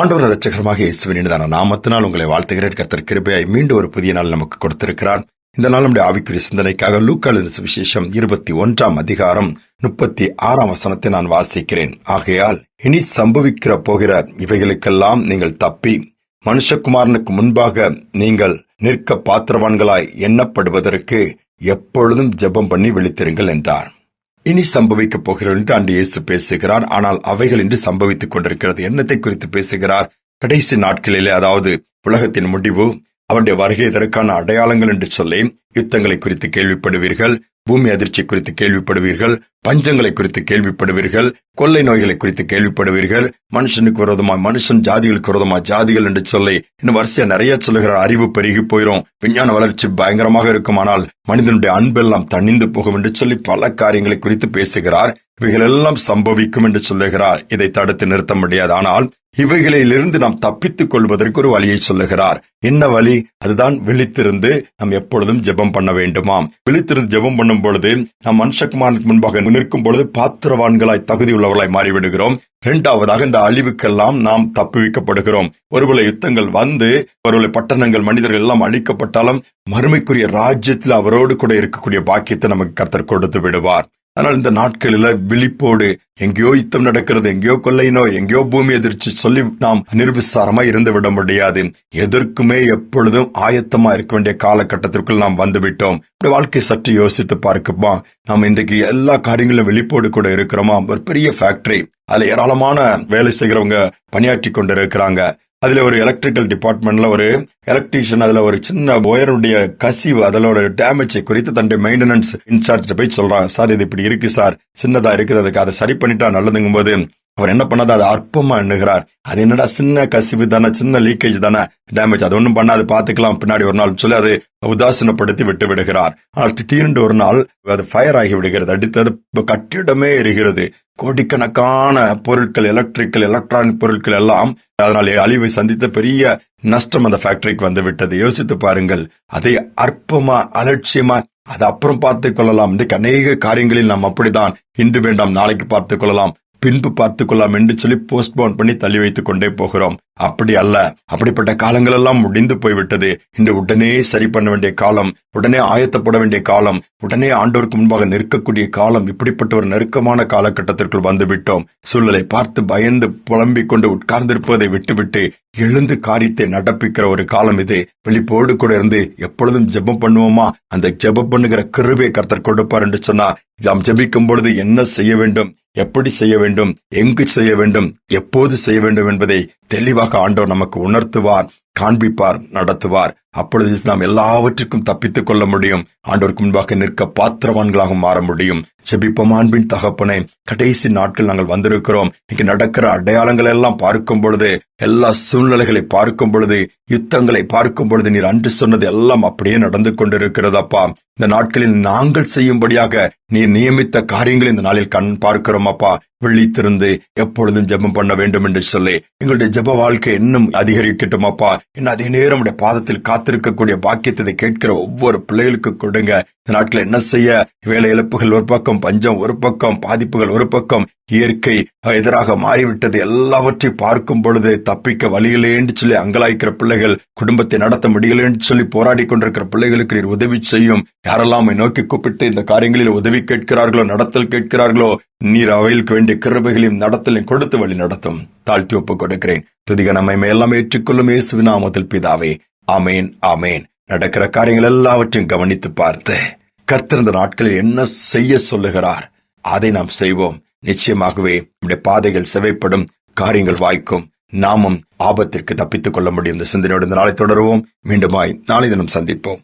ஆண்டவர் ரட்சகரமாக இயேசுவின் நாமத்தினால் உங்களை வாழ்த்துகிறேன். கத்தர் கிருபையாய் மீண்டும் ஒரு புதிய நாள் நமக்கு கொடுத்திருக்கிறார். இந்த நாள் நம்முடைய ஆவிக்குரிய சிந்தனைக்காக லூக்காலின் விசேஷம் இருபத்தி ஒன்றாம் அதிகாரம் முப்பத்தி ஆறாம் வசனத்தை நான் வாசிக்கிறேன். ஆகையால் இனி சம்பவிக்கிற போகிற இவைகளுக்கெல்லாம் நீங்கள் தப்பி மனுஷகுமாரனுக்கு முன்பாக நீங்கள் நிற்க பாத்திரவான்களாய் எண்ணப்படுவதற்கு எப்பொழுதும் ஜெபம் பண்ணி விழித்திருங்கள் என்றார். இனி சம்பவிக்கப் போகிறது என்று அன்று இயேசு பேசுகிறார். ஆனால் அவைகள் இன்று சம்பவித்துக் கொண்டிருக்கிறது. எண்ணத்தை குறித்து பேசுகிறார்? கடைசி நாட்களிலே அதாவது உலகத்தின் முடிவு அவருடைய வருகை இதற்கான அடையாளங்கள் என்று சொல்லி யுத்தங்களை குறித்து கேள்விப்படுவீர்கள் பூமி அதிர்ச்சி குறித்து கேள்விப்படுவீர்கள் பஞ்சங்களை குறித்து கேள்விப்படுவீர்கள் கொள்ளை நோய்களை குறித்து கேள்விப்படுவீர்கள் மனுஷனுக்கு விரோதமா மனுஷன் ஜாதிகளுக்கு விரோதமா ஜாதிகள் என்று சொல்லி இன்னும் வரிசையா நிறைய சொல்லுகிற அறிவு பெருகி போயிரும். விஞ்ஞான வளர்ச்சி பயங்கரமாக இருக்குமானால் மனிதனுடைய அன்பெல்லாம் தணிந்து போகும் என்று சொல்லி பல காரியங்களை குறித்து பேசுகிறார். இவைகளெல்லாம் சம்பவிக்கும் என்று சொல்லுகிறார். இதை தடுத்து நிறுத்த முடியாது. ஆனால் இவைகளிலிருந்து நாம் தப்பித்துக் கொள்வதற்கு ஒரு வழியை சொல்லுகிறார். என்ன வழி? அதுதான் விழித்திருந்து நாம் எப்பொழுதும் ஜெபம் பண்ண வேண்டுமாம். விழித்திருந்து ஜெபம் பண்ணும் பொழுது நாம் மனுஷகுமாரனுக்கு முன்பாக நிற்கும் பொழுது பாத்திரவான்களாய் தகுதி உள்ளவர்களாய் மாறிவிடுகிறோம். இரண்டாவதாக இந்த அழிவுக்கெல்லாம் நாம் தப்புவிக்கப்படுகிறோம் ஒருவேளை யுத்தங்கள் வந்து ஒருவேளை பட்டணங்கள் மனிதர்கள் எல்லாம் அழிக்கப்பட்டாலும் மறுமைக்குரிய ராஜ்யத்தில் அவரோடு கூட இருக்கக்கூடிய பாக்கியத்தை நமக்கு கர்த்தர் கொடுத்து விடுவார். ஆனால் இந்த நாட்களில விழிப்போடு எங்கேயோ யுத்தம் நடக்கிறது எங்கேயோ கொள்ளையினோ எங்கேயோ பூமி எதிர்ச்சி சொல்லி நாம் நிர்விசாரமா இருந்து விட முடியாது. எதற்குமே எப்பொழுதும் ஆயத்தமா இருக்க வேண்டிய காலகட்டத்திற்குள் நாம் வந்துவிட்டோம் இப்படி வாழ்க்கை சற்று யோசித்து பார்க்குமா நாம் இன்றைக்கு எல்லா காரியங்களும் விழிப்போடு கூட இருக்கிறோமா? ஒரு பெரிய ஃபேக்டரி அதுல ஏராளமான வேலை செய்கிறவங்க பணியாற்றி கொண்டு இருக்கிறாங்க அதுல ஒரு எலக்ட்ரிக்கல் டிபார்ட்மெண்ட்ல ஒரு எலக்ட்ரீஷியன் அதுல ஒரு சின்ன ஒயருடைய கசிவு அதோட ஒரு டேமேஜை குறித்து தன்னுடைய மெயின்டெனன்ஸ் இன்சார்ஜ் போய் சொல்றான். சார் இது இப்படி இருக்கு சார். சின்னதா இருக்குது அதுக்கு அதை சரி பண்ணிட்டா நல்லதுங்கும் போது அவர் என்ன பண்ணாது அதை அற்பமா எண்ணுகிறார். அது என்னடா சின்ன கசிவு தானே சின்ன லீக்கேஜ் தானே? டேமேஜ் அது ஒன்றும் பண்ணாது பாத்துக்கலாம் பின்னாடி ஒரு நாள் சொல்லி அது உதாசீனப்படுத்தி விட்டு விடுகிறார். ஆனால் திடீரென்று ஒரு நாள் அது ஃபயர் ஆகி விடுகிறது. அடுத்தது கட்டிடமே எரிகிறது. கோடிக்கணக்கான பொருட்கள் எலக்ட்ரிக்கல் எலக்ட்ரானிக் பொருட்கள் எல்லாம் அதனால் அழிவை சந்தித்த பெரிய நஷ்டம் அந்த ஃபேக்டரிக்கு வந்து விட்டது. யோசித்து பாருங்கள். அதை அற்பமா அலட்சியமா அது அப்புறம் பார்த்துக் கொள்ளலாம். இன்றைக்கு அநேக காரியங்களில் நாம் அப்படித்தான். இன்று வேண்டாம் நாளைக்கு பார்த்துக் கொள்ளலாம். பின்பு பார்த்து கொள்ளலாம் என்று சொல்லி போஸ்ட்போன் பண்ணி தள்ளி வைத்துக் கொண்டே போகிறோம். அப்படி அல்ல. அப்படிப்பட்ட காலங்கள் எல்லாம் முடிந்து போய்விட்டது. இன்று உடனே சரி பண்ண வேண்டிய காலம் உடனே ஆயத்தப்பட வேண்டிய காலம் உடனே ஆண்டோருக்கு முன்பாக நிற்கக்கூடிய காலம் இப்படிப்பட்ட ஒரு நெருக்கமான காலகட்டத்திற்குள் வந்துவிட்டோம். சூழலை பார்த்து பயந்து புலம்பிக் கொண்டு உட்கார்ந்திருப்பதை விட்டுவிட்டு எழுந்து காரியத்தை நடப்பிக்கிற ஒரு காலம் இது. வெளிப்போடு கூட இருந்து எப்பொழுதும் ஜெபம் பண்ணுவோமா? அந்த ஜெபம் பண்ணுகிற கிருபை கர்த்தர் கொடுப்பார் என்று சொன்னா நாம் ஜெபிக்கும் பொழுது என்ன செய்ய வேண்டும்? எப்படி செய்ய வேண்டும் எங்கு செய்ய வேண்டும் எப்போது செய்ய வேண்டும் என்பதை தெளிவாக ஆண்டோர் நமக்கு உணர்த்துவார் காண்பிப்பார் நடத்துவார். அப்பொழுது நாம் எல்லாவற்றுக்கும் தப்பித்துக் கொள்ள முடியும். ஆண்டோருக்கு முன்பாக நிற்க பாத்திரவான்களாக மாற முடியும். செபிப்போம் அன்பின் தகப்பனை கடைசி நாட்கள் நாங்கள் வந்திருக்கிறோம். இங்கு நடக்கிற அடையாளங்கள் எல்லாம் பார்க்கும் பொழுது எல்லா சூழ்நிலைகளை பார்க்கும் பொழுது யுத்தங்களை பார்க்கும் பொழுது நீர் அன்று சொன்னது எல்லாம் அப்படியே நடந்து கொண்டிருக்கிறதப்பா. இந்த நாட்களில் நாங்கள் செய்யும்படியாக நீர் நியமித்த காரியங்களை இந்த நாளில் கண் பார்க்கிறோம் அப்பா விழித்திருந்து எப்பொழுதும் ஜெபம் பண்ண வேண்டும் என்று சொல்லி எங்களுடைய ஜெப வாழ்க்கை இன்னும் அதிகரிக்கட்டும் அப்பா இன்னும் அதே நேரம் உடைய பாதத்தில் காத்திருக்கக்கூடிய பாக்கியத்தை கேட்கிற ஒவ்வொரு பிள்ளைகளுக்கு கொடுங்க. இந்த நாட்டில் என்ன செய்ய? வேலை இழப்புகள் ஒரு பக்கம் பஞ்சம் ஒரு பக்கம் பாதிப்புகள் ஒரு பக்கம் இயற்கை எதிராக மாறிவிட்டது எல்லாவற்றையும் பார்க்கும் பொழுது தப்பிக்க வழியிலேன்னு சொல்லி அங்கலாய்க்கிற பிள்ளைகள் குடும்பத்தை நடத்த முடியலேன்னு சொல்லி போராடி கொண்டிருக்கிற பிள்ளைகளுக்கு நீர் உதவி செய்யும். யாரெல்லாம் நோக்கி கூப்பிட்டு இந்த காரியங்களில் உதவி கேட்கிறார்களோ நடத்தல் கேட்கிறார்களோ நீர் அவைகளுக்கு வேண்டிய கிருபைகளையும் நடத்தலையும் கொடுத்து வழி நடத்தும் தாழ்த்தி ஒப்புக் கொடுக்கிறேன். துதிக நம்மை எல்லாம் ஏற்றுக்கொள்ளும் இயேசுவின் நாமத்தில் பிதாவே. அமேன் அமேன் நடக்கிற காரியங்கள் எல்லாவற்றையும் கவனித்து பார்த்து கர்த்திருந்த நாட்களில் என்ன செய்ய சொல்லுகிறார்? அதை நாம் செய்வோம். நிச்சயமாகவே நம்முடைய பாதைகள் செவைப்படும் காரியங்கள் வாய்க்கும். நாமும் ஆபத்திற்கு தப்பித்துக் கொள்ள முடியும். இந்த சிந்தனையோடு இந்த நாளை தொடருவோம். மீண்டுமாய் நாளை தினம் சந்திப்போம்.